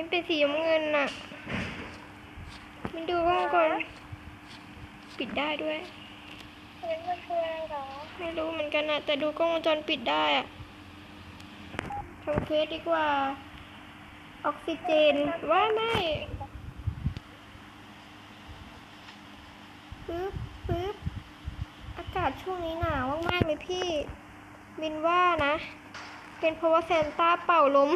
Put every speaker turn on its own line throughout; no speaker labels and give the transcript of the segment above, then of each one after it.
มันเป็นสีน้ำเงินน่ะ มันดูกล้องก่อนปิดได้ด้วย
เฮ้ยมันคืออะไรเหรอ
ไม่รู้เหมือนกันนะแต่ดูกล้องวงจรปิดได้อะทำเควสดีกว่า ออกซิเจนว่าไม่ปึ๊บปึ๊บอากาศช่วงนี้หนาวมากๆเลยพี่ บินว่านะ เป็นเพราะว่าแซนต้าเป่าลม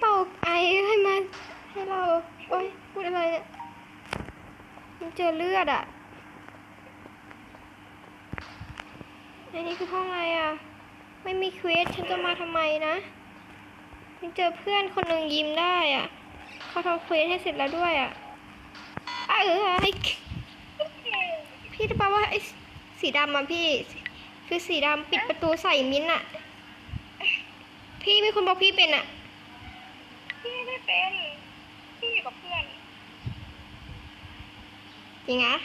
เป่าไอให้มัน ให้เรา โอ๊ย พูดอะไรเนี่ยมัน เจอเลือดอะอันนี้คือห้องอะไรอะไม่มีเควสฉันจะมาทำไมนะยังเจอเพื่อนคนหนึ่งยิ้มได้อะเขาทำเควสให้เสร็จแล้วด้วยอะอ้าเออไอ้พี่จะแปลว่าไอ้สีดำอะพี่ คือสีดำปิดประตูใส่มิ้นอะพี่มีคนบอกพี่เป็นอะ
พี่ไม่เป็น พี่อยู่กับเพื่อน
จริงอะ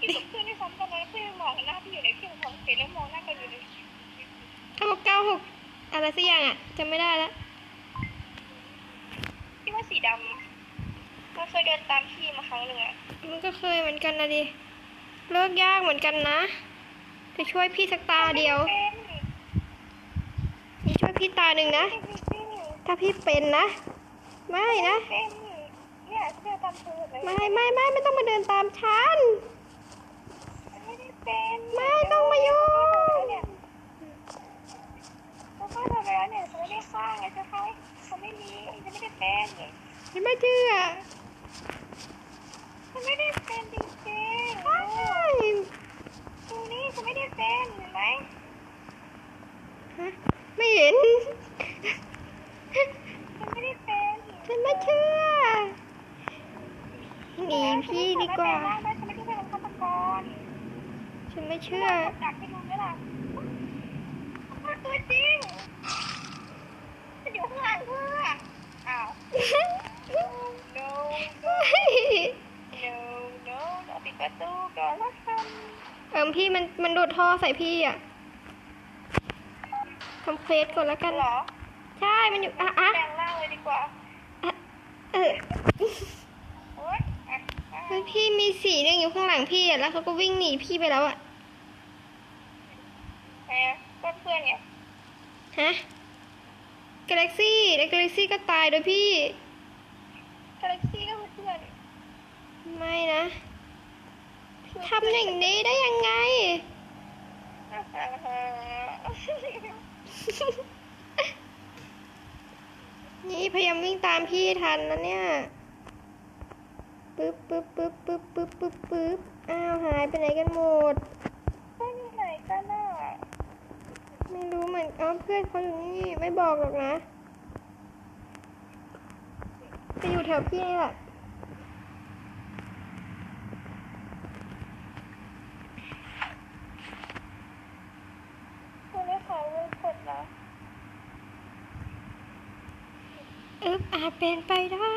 พี่อยู่กับเพื่อนที่ซ้ำตอนนั้นเพื่อนมองหน้าพี่อยู่ในเครื่องของเสร็จแล้วมองหน้ากันอยู่ใน
เก้าเก้าหกอะไรสักอย่างอะจำไม่ได้แล้ว
พี่ว่าสีดำมันเคยเดินตามพี่มาครั้งหนึ่งอะ
มันก็เคยเหมือนกันนะดิเลิกยากเหมือนกันนะจะช่วยพี่สักตาเดียว
เป็น
นี่ช่วยพี่ตาหนึ่งนะ
เป็น
ถ้าพี่เป็นนะ ไม่นะ ไม่ไม่ไม่ไม่ต้องมาเดินตามฉัน
ไม่ได้เป็น
ไม่ต้องมายุ่ง
เนี่ยแล้วก็ทำไปแล้วเนี่ยฉันไม่ได้ฆ่าไงจะฆ่าเขาไม่มีฉันไม่ได้เป็น
ฉันไม่เชื่อ
ฉันไม่ได้เป็นจริงๆดูนี่ฉันไม่ได้เป็นเห็นไหม
ฮะไม่เห็น
ฉันไม่ได้เป็น
ฉันไม่เชื่อ หนีพี่ดี กว่า
ฉันไม่ได้เป็นฆาตกร
ฉันไม่เชื่อ
ดักให้ดูไหมล่ะมันตัวจริงฉันอยู่ข้างหลังเพื่ออ้าว no no no no no ปิดประตูก่อนแล้วกัน
เอิมพี่มันมันโดดท่อใส่พี่อะคอมเพลตก่อนแล้วกัน
เหรอ
ใช่ มันอยู่ อะอะ
แปลงร่างเลยดีกว่า
อะเออ
โอ๊ยอะอะ
เฮ้ย พี่มีสีหนึ่งอยู่ข้างหลังพี่อะแล้วเขาก็วิ่งหนีพี่ไปแล้วอะ
แหมก็เพื่อนไง
ฮะกาแล็กซี่แล้วกาแล็กซี่ก็ตายโดยพี่
กาแล็กซี่ก็คือเพื่อน
ไม่นะทำอย่างนี้ได้ยังไง นี่พยายามวิ่งตามพี่ทันนะเนี่ย ปึ๊บปึ๊บปึ๊บปึ๊บปึ๊บปึ๊บปึ๊บอ้าวหายไปไหนกันหมด
เพื่อนอยู่ไหนกันน่ะ
ไม่รู้เหมือนเอ้าเพื่อนเขาอยู่นี่ไม่บอกหรอกนะจะอยู่แถวพี่นี่แหละ
คุณได้ขอเงินสดเหรอ
เอ๊บอาจเป็นไปได้